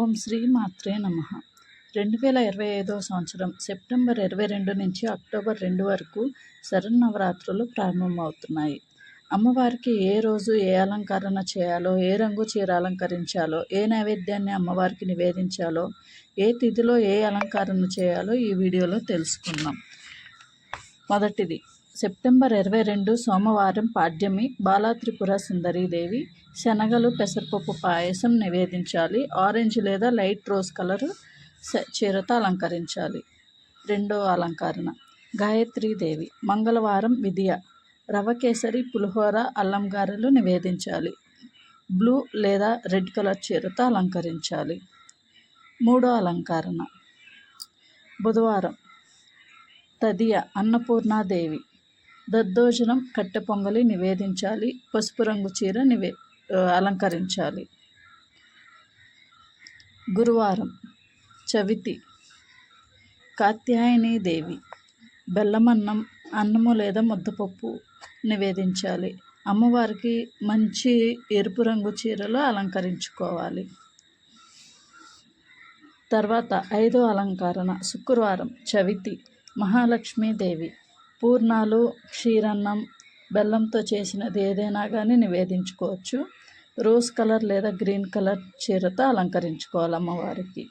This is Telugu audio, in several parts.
ఓం శ్రీ మాత్రే నమ. రెండు వేల ఇరవై ఐదవ సంవత్సరం సెప్టెంబర్ ఇరవై రెండు నుంచి అక్టోబర్ రెండు వరకు శరన్నవరాత్రులు ప్రారంభమవుతున్నాయి. అమ్మవారికి ఏ రోజు ఏ అలంకరణ చేయాలో ఏ రంగు చీర అలంకరించాలో ఏ నైవేద్యాన్ని అమ్మవారికి నివేదించాలో ఏ తిథిలో ఏ అలంకరణ చేయాలో ఈ వీడియోలో తెలుసుకుందాం. మొదటిది సెప్టెంబర్ ఇరవై రెండు సోమవారం పాడ్యమి బాలా త్రిపుర సుందరీదేవి శనగలు పెసరపప్పు పాయసం నివేదించాలి. ఆరెంజ్ లేదా లైట్ రోజ్ కలర్ చీరతో అలంకరించాలి. రెండో అలంకరణ. గాయత్రీదేవి మంగళవారం విధియ. రవ కేసరి పులిహోర అల్లం గారెలు నివేదించాలి. బ్లూ లేదా రెడ్ కలర్ చీరతో అలంకరించాలి. మూడో అలంకరణ. బుధవారం తదియ అన్నపూర్ణాదేవి దద్దోజనం కట్టె పొంగలి నివేదించాలి. పసుపు రంగు చీర నివే అలంకరించాలి. గురువారం చవితి కాత్యాయని దేవి బెల్లమన్నం అన్నము లేదా ముద్దపప్పు నివేదించాలి. అమ్మవారికి మంచి ఎరుపు రంగు చీరలు అలంకరించుకోవాలి. తర్వాత ఐదో అలంకరణ శుక్రవారం చవితి మహాలక్ష్మీదేవి పూర్ణాలు క్షీరన్నం బెల్లంతో చేసినది ఏదైనా కానీ నివేదించుకోవచ్చు. రోజ్ కలర్ లేదా గ్రీన్ కలర్ చీరతో అలంకరించుకోవాలి అమ్మవారికి.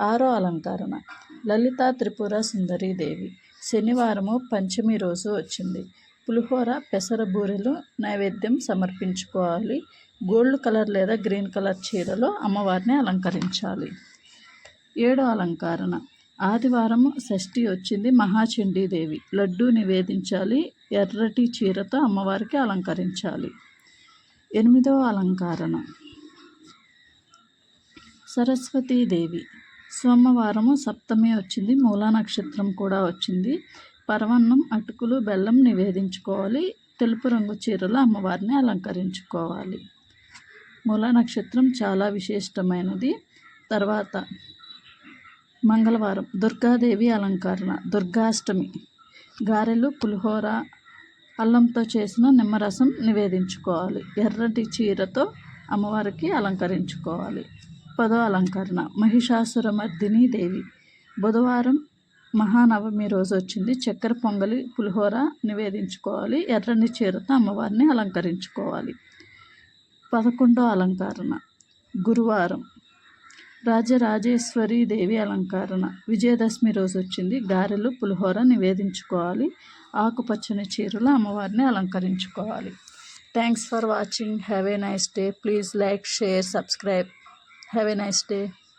ఆరో అలంకరణ. లలిత త్రిపుర సుందరీదేవి శనివారము పంచమి రోజు వచ్చింది. పులిహోర పెసర బూరెలు నైవేద్యం సమర్పించుకోవాలి. గోల్డ్ కలర్ లేదా గ్రీన్ కలర్ చీరలో అమ్మవారిని అలంకరించాలి. ఏడో అలంకరణ. ఆదివారం షష్ఠి వచ్చింది మహాచండీదేవి లడ్డు నివేదించాలి. ఎర్రటి చీరతో అమ్మవారికి అలంకరించాలి. ఎనిమిదవ అలంకరణ. సరస్వతీదేవి సోమవారము సప్తమి వచ్చింది మూలా నక్షత్రం కూడా వచ్చింది. పరవన్నం అటుకులు బెల్లం నివేదించుకోవాలి. తెలుపు రంగు చీరలు అమ్మవారిని అలంకరించుకోవాలి. మూలా నక్షత్రం చాలా విశిష్టమైనది. తర్వాత మంగళవారం దుర్గాదేవి అలంకరణ దుర్గాష్టమి. గారెలు పులిహోర అల్లంతో చేసిన నిమ్మరసం నివేదించుకోవాలి. ఎర్రటి చీరతో అమ్మవారికి అలంకరించుకోవాలి. పదో అలంకరణ. మహిషాసురమర్దిని దేవి బుధవారం మహానవమి రోజు వచ్చింది. చక్కెర పొంగలి పులిహోర నివేదించుకోవాలి. ఎర్రని చీరతో అమ్మవారిని అలంకరించుకోవాలి. పదకొండో అలంకరణ. గురువారం రాజరాజేశ్వరి దేవి అలంకరణ. విజయదశమి రోజు వచ్చింది గారెలు పులిహోర నివేదించుకోవాలి. ఆకుపచ్చని చీరలు అమ్మవారిని అలంకరించుకోవాలి. Thanks for watching have a nice day please like share subscribe have a nice day